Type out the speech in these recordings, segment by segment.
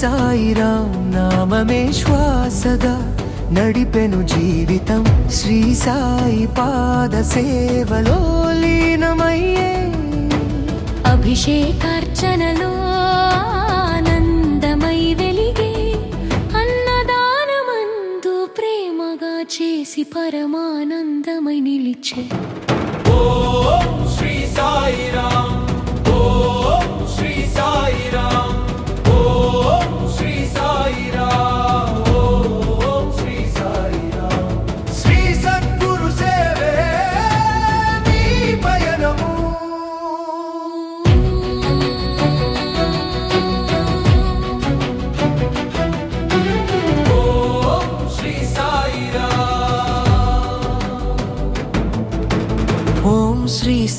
సాయిరాం నామమే శ్వాసగా నడిపెను జీవితం శ్రీ సాయి పాద సేవలో లీనమయ్యే. అభిషేకార్చనలో ఆనందమై వెలిగే అన్నదానమందు ప్రేమగా చేసి పరమానందమై నిలిచే.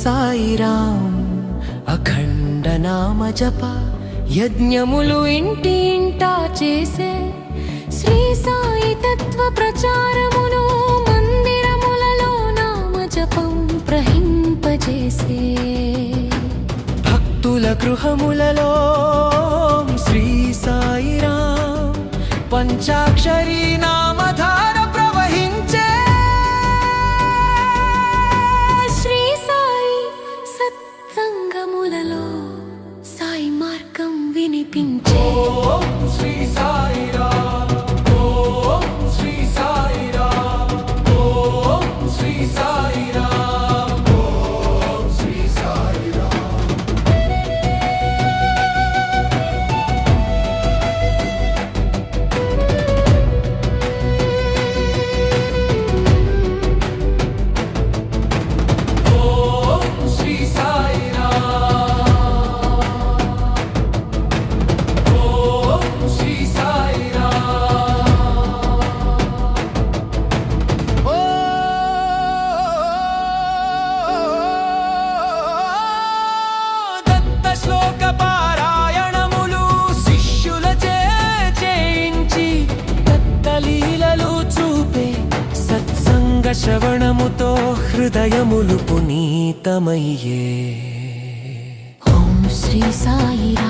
సాయిరాం అఖండ నామ జప యజ్ఞములు ఇంటి ఇంటా చేసే శ్రీ సాయి తత్వ ప్రచారమును మందిరములలో నామ జపం ప్రహింపజేసే. భక్తుల గృహములలో శ్రీ సాయిరాం పంచాక్షరీ మార్గం వినిపించే. శ్రీ సాయిరా సత్సంగ శ్రవణముతో హృదయములు పునీతమయ్యే. ఓం శ్రీ సాయిరా